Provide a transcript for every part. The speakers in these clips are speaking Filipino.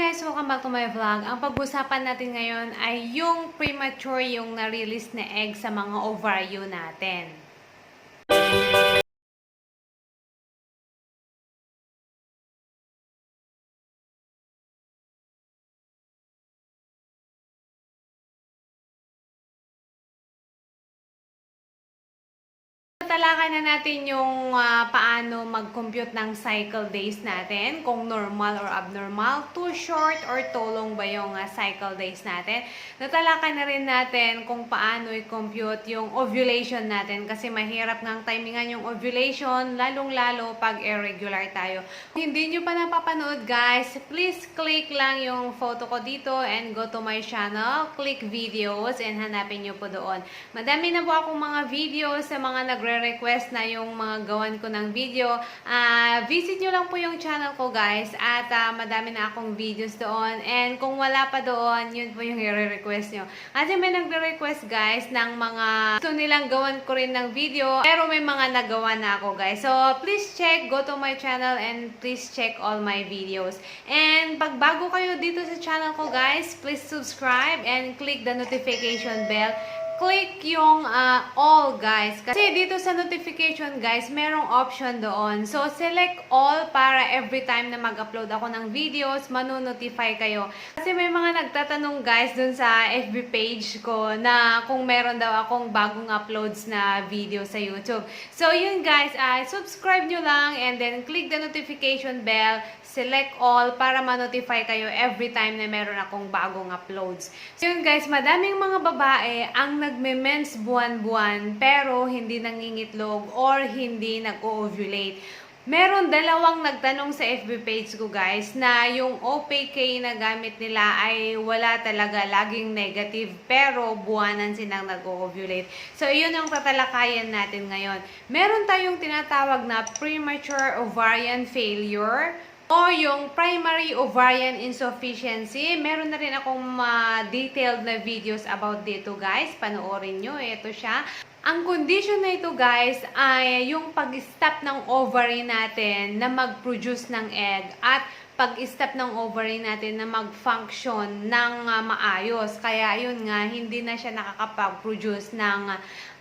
guys! Welcome back to my vlog. Ang pag-usapan natin ngayon ay yung premature yung na-release na egg sa mga ovaryo natin. Talakayan na natin yung ah, paano mag-compute ng cycle days natin, kung normal or abnormal, too short or too long ba yung ah, cycle days natin. Natalakay na rin natin kung paano i-compute yung ovulation natin kasi mahirap ngang timingan yung ovulation, lalong-lalo pag irregular tayo. Kung hindi nyo pa napapanood guys, please click lang yung photo ko dito and go to my channel, click videos and hanapin nyo po doon. Madami na po akong mga videos sa mga nagre-request na yung mga gawan ko ng video. Ah, visit nyo lang po yung channel ko guys at ah, madami na akong videos doon. And kung wala pa doon, yun po yung i-request nyo. Kasi may nagre-request guys ng mga gusto nilang gawan ko rin ng video pero may mga nagawa na ako guys. So please check, go to my channel and please check all my videos. And pag bago kayo dito sa channel ko guys, please subscribe and click the notification bell click yung ah, all guys. Kasi dito sa notification guys, merong option doon. So select all para every time na mag-upload ako ng videos, manonotify kayo. Kasi may mga nagtatanong guys dun sa FB page ko na kung meron daw akong bagong uploads na video sa YouTube. So yun guys, ay subscribe nyo lang and then click the notification bell select all para ma-notify kayo every time na meron akong bagong uploads. So yun guys, madaming mga babae ang nagme-mens buwan-buwan pero hindi nangingitlog or hindi nag-ovulate. Meron dalawang nagtanong sa FB page ko guys na yung OPK na gamit nila ay wala talaga, laging negative pero buwanan silang nag-ovulate. So yun ang tatalakayan natin ngayon. Meron tayong tinatawag na premature ovarian failure o yung primary ovarian insufficiency. Meron na rin akong uh, detailed na videos about dito guys. Panoorin nyo. Ito siya. Ang condition na ito guys ay yung pag-stop ng ovary natin na mag-produce ng egg at pag-stop ng ovary natin na mag-function ng uh, maayos. Kaya yun nga, hindi na siya nakakapag-produce ng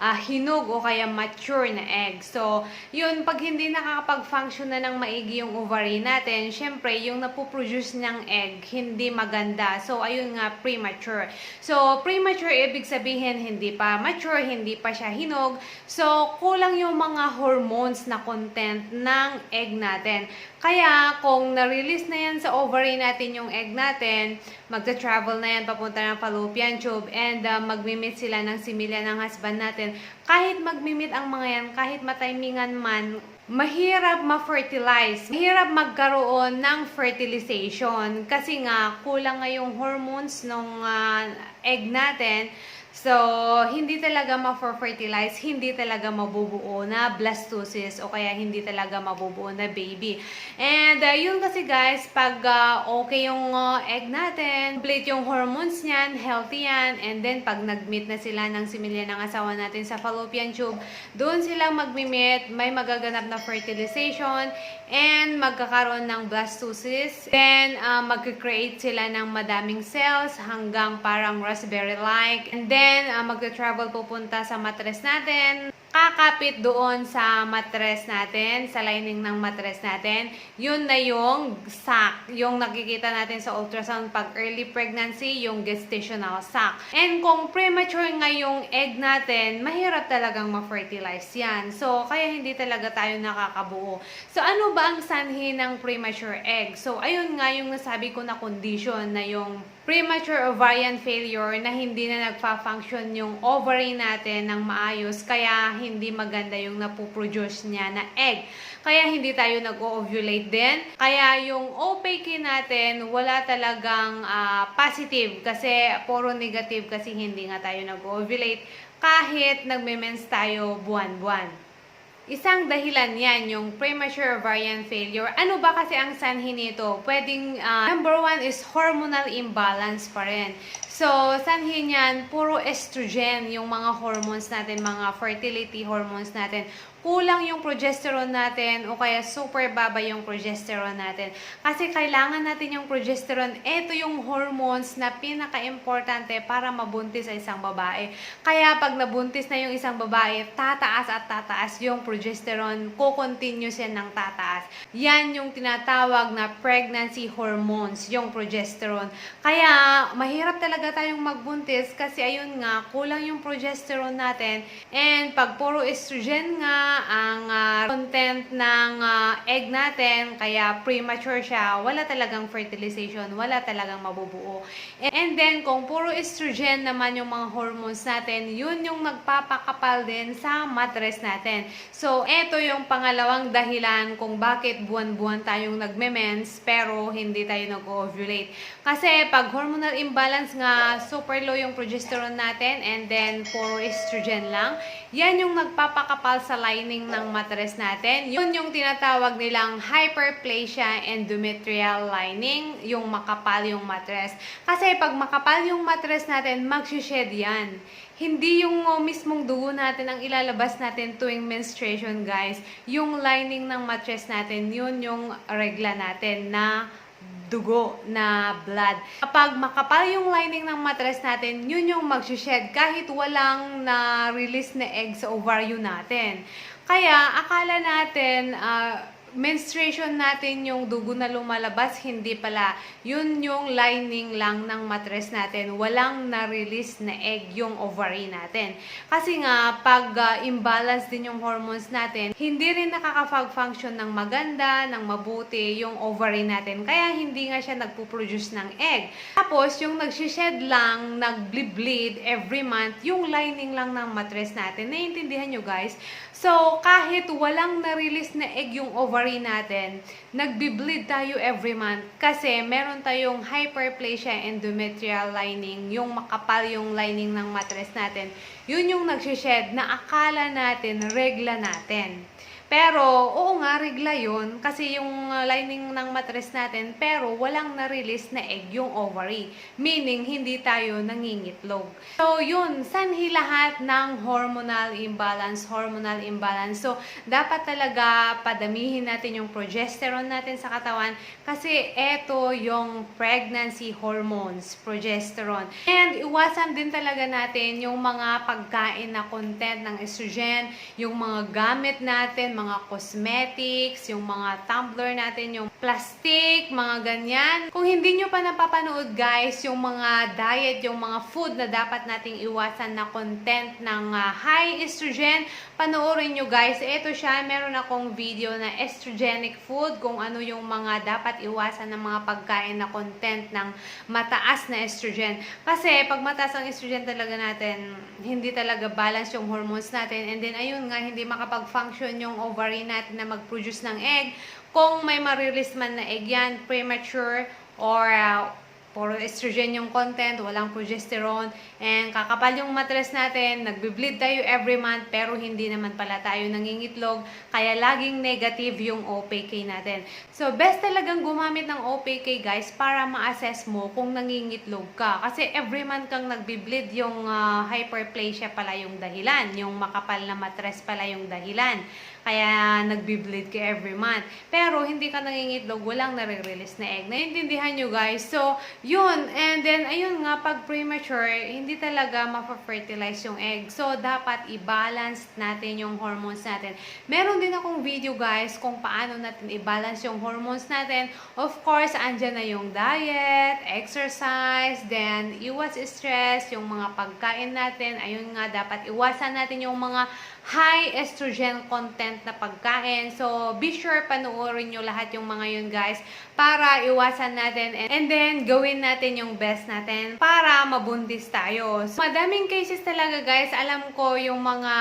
uh, hinog o kaya mature na egg. So, yun, pag hindi nakakapag-function na ng maigi yung ovary natin, syempre, yung napoproduce ng egg, hindi maganda. So, ayun nga, premature. So, premature, ibig sabihin, hindi pa mature, hindi pa siya hinog. So, kulang yung mga hormones na content ng egg natin. Kaya, kung na-release na yan sa ovary natin yung egg natin, magta-travel na yan papunta ng fallopian tube and uh, magmimit sila ng similya ng husband natin. Kahit magmimit ang mga yan, kahit matimingan man, mahirap ma-fertilize. Mahirap magkaroon ng fertilization kasi nga kulang nga yung hormones ng uh, egg natin. So, hindi talaga ma-fertilize, hindi talaga mabubuo na blastocyst o kaya hindi talaga mabubuo na baby. And uh, yun kasi guys, pag uh, okay yung uh, egg natin, complete yung hormones niyan, healthy yan, and then pag nag-meet na sila ng similya ng asawa natin sa fallopian tube, doon silang mag-meet, may magaganap na fertilization, and magkakaroon ng blastocyst. Then, uh, mag-create sila ng madaming cells hanggang parang raspberry-like. And then, then, uh, magta-travel pupunta sa matres natin. Kakapit doon sa matres natin, sa lining ng matres natin. Yun na yung sac, yung nakikita natin sa ultrasound pag early pregnancy, yung gestational sac. And kung premature nga yung egg natin, mahirap talagang ma-fertilize yan. So, kaya hindi talaga tayo nakakabuo. So, ano ba ang sanhi ng premature egg? So, ayun nga yung nasabi ko na condition na yung premature ovarian failure na hindi na nagfa-function yung ovary natin ng maayos kaya hindi maganda yung napoproduce niya na egg. Kaya hindi tayo nag-ovulate din. Kaya yung OPK natin wala talagang uh, positive kasi puro negative kasi hindi nga tayo nag-ovulate kahit nagme-mens tayo buwan-buwan. Isang dahilan yan, yung premature ovarian failure. Ano ba kasi ang sanhi nito? Pwedeng, uh, number one is hormonal imbalance pa rin. So, sanhi niyan, puro estrogen, yung mga hormones natin, mga fertility hormones natin. Kulang yung progesterone natin o kaya super baba yung progesterone natin. Kasi kailangan natin yung progesterone. Ito yung hormones na pinaka-importante para mabuntis sa isang babae. Kaya pag nabuntis na yung isang babae, tataas at tataas yung progesterone. Ko-continue siya ng tataas. Yan yung tinatawag na pregnancy hormones, yung progesterone. Kaya mahirap talaga tayong magbuntis kasi ayun nga, kulang yung progesterone natin. And pag puro estrogen nga ang ah, content ng ah, egg natin, kaya premature siya, wala talagang fertilization, wala talagang mabubuo. And then, kung puro estrogen naman yung mga hormones natin, yun yung nagpapakapal din sa matres natin. So, eto yung pangalawang dahilan kung bakit buwan-buwan tayong nagme-mens pero hindi tayo nag-ovulate. Kasi pag hormonal imbalance nga, super low yung progesterone natin and then puro estrogen lang, yan yung nagpapakapal sa lining ng matres natin. Yun yung tinatawag nilang hyperplasia endometrial lining, yung makapal yung matres. Kasi pag makapal yung matres natin, magsished yan. Hindi yung uh, mismong dugo natin ang ilalabas natin tuwing menstruation, guys. Yung lining ng mattress natin, yun yung regla natin na dugo na blood. Kapag makapal yung lining ng mattress natin, yun yung magsished kahit walang na-release na egg sa ovaryo natin. Kaya, akala natin, ah, menstruation natin yung dugo na lumalabas, hindi pala. Yun yung lining lang ng mattress natin. Walang na-release na egg yung ovary natin. Kasi nga, pag ah, imbalance din yung hormones natin, hindi rin nakaka-function ng maganda, ng mabuti yung ovary natin. Kaya hindi nga siya nagpo-produce ng egg. Tapos, yung nagsished lang, nag-bleed every month, yung lining lang ng mattress natin. Naiintindihan nyo guys? So, kahit walang na-release na egg yung ovary natin, nagbi-bleed tayo every month kasi meron tayong hyperplasia endometrial lining, yung makapal yung lining ng mattress natin. Yun yung nagsished na akala natin, regla natin. Pero, oo nga, regla yun. Kasi yung uh, lining ng mattress natin, pero walang na-release na egg yung ovary. Meaning, hindi tayo nangingitlog. So, yun, sanhi lahat ng hormonal imbalance, hormonal imbalance. So, dapat talaga padamihin natin yung progesterone natin sa katawan kasi eto yung pregnancy hormones, progesterone. And iwasan din talaga natin yung mga pagkain na content ng estrogen, yung mga gamit natin, mga cosmetics, yung mga tumbler natin, yung plastic, mga ganyan. Kung hindi nyo pa napapanood guys, yung mga diet, yung mga food na dapat nating iwasan na content ng ah, high estrogen, panoorin nyo guys. Ito siya, meron akong video na estrogenic food, kung ano yung mga dapat iwasan ng mga pagkain na content ng mataas na estrogen. Kasi pag mataas ang estrogen talaga natin, hindi talaga balance yung hormones natin. And then ayun nga, hindi makapag-function yung ovary natin na mag-produce ng egg. Kung may ma-release man na egg yan, premature or uh, puro estrogen yung content, walang progesterone, and kakapal yung matres natin, nagbe-bleed tayo every month, pero hindi naman pala tayo nangingitlog, kaya laging negative yung OPK natin. So, best talagang gumamit ng OPK guys para ma-assess mo kung nangingitlog ka. Kasi every month kang nagbe-bleed, yung ah, hyperplasia pala yung dahilan, yung makapal na matres pala yung dahilan. Kaya nagbe-bleed ka every month. Pero hindi ka nangingitlog, walang nare-release na egg. Naiintindihan nyo guys? So, yun. And then, ayun nga, pag premature, hindi talaga ma-fertilize yung egg. So, dapat i-balance natin yung hormones natin. Meron din akong video guys kung paano natin i-balance yung hormones natin. Of course, andyan na yung diet, exercise, then iwas stress, yung mga pagkain natin. Ayun nga, dapat iwasan natin yung mga high estrogen content na pagkain. So, be sure panoorin nyo lahat yung mga yun guys para iwasan natin and, and then gawin natin yung best natin para mabundis tayo. So, madaming cases talaga guys. Alam ko yung mga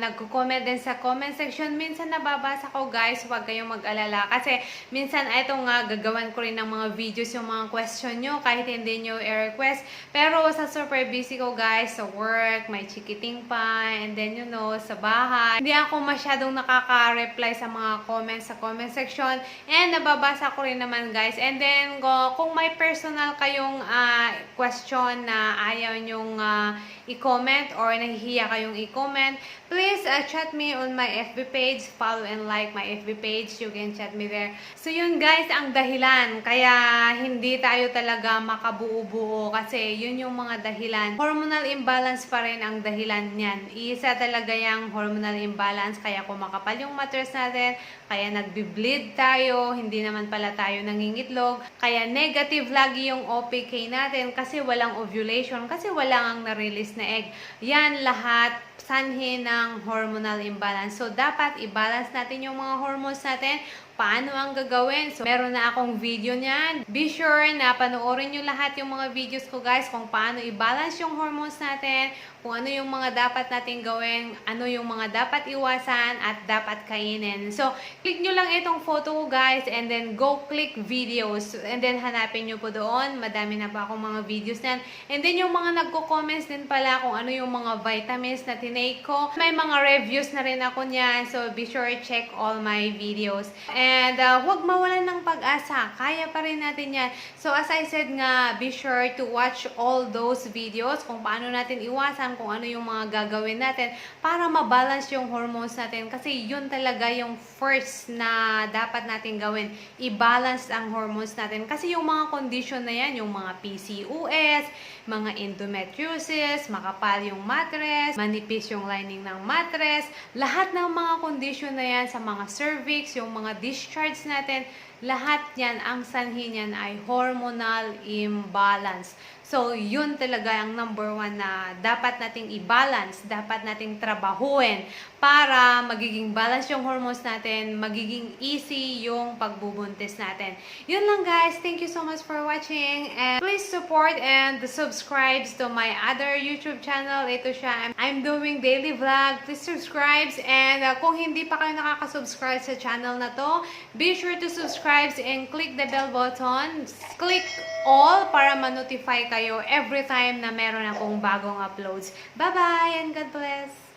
nagko-comment din sa comment section. Minsan nababasa ko guys, huwag kayong mag-alala. Kasi minsan ito nga gagawan ko rin ng mga videos yung mga question nyo kahit hindi nyo i-request. Pero sa super busy ko guys, sa work, may chikiting pa, and then you know, sa bahay. Hindi ako masyadong nakaka-reply sa mga comments sa comment section. And nababasa ko rin naman guys. And then kung may personal kayong ah, question na ayaw nyong ah, i-comment or nahihiya kayong i-comment, please uh, chat me on my FB page. Follow and like my FB page. You can chat me there. So yun guys, ang dahilan. Kaya hindi tayo talaga makabuo-buo kasi yun yung mga dahilan. Hormonal imbalance pa rin ang dahilan niyan. Isa talaga yung hormonal imbalance kaya kumakapal yung mattress natin, kaya nagbi-bleed tayo, hindi naman pala tayo nangingitlog, kaya negative lagi yung OPK natin kasi walang ovulation, kasi wala ang na-release na egg. Yan lahat sanhi ng hormonal imbalance. So, dapat i-balance natin yung mga hormones natin. Paano ang gagawin? So, meron na akong video niyan. Be sure na panoorin nyo lahat yung mga videos ko guys kung paano i-balance yung hormones natin, kung ano yung mga dapat natin gawin, ano yung mga dapat iwasan at dapat kainin. So, click nyo lang itong photo ko guys and then go click videos and then hanapin nyo po doon. Madami na pa akong mga videos nan. And then yung mga nagko-comments din pala kung ano yung mga vitamins na tinake ko. May mga reviews na rin ako niyan. So, be sure check all my videos. And uh, huwag mawalan ng pag-asa. Kaya pa rin natin yan. So, as I said nga, be sure to watch all those videos kung paano natin iwasan, kung ano yung mga gagawin natin para mabalance yung hormones natin. Kasi yun talaga yung first na dapat natin gawin. I-balance ang hormones natin. Kasi yung mga condition na yan, yung mga PCOS, mga endometriosis, makapal yung mattress, manipis yung lining ng mattress, lahat ng mga condition na yan sa mga cervix, yung mga discharge natin, lahat yan, ang sanhi niyan ay hormonal imbalance. So, yun talaga ang number one na dapat nating i-balance, dapat nating trabahuin para magiging balance yung hormones natin, magiging easy yung pagbubuntis natin. Yun lang guys. Thank you so much for watching. And please support and subscribe to my other YouTube channel. Ito siya. I'm, doing daily vlog. Please subscribe. And uh, kung hindi pa kayo nakaka-subscribe sa channel na to, be sure to subscribe and click the bell button. Click all para ma-notify kayo every time na meron akong bagong uploads. Bye-bye and God bless!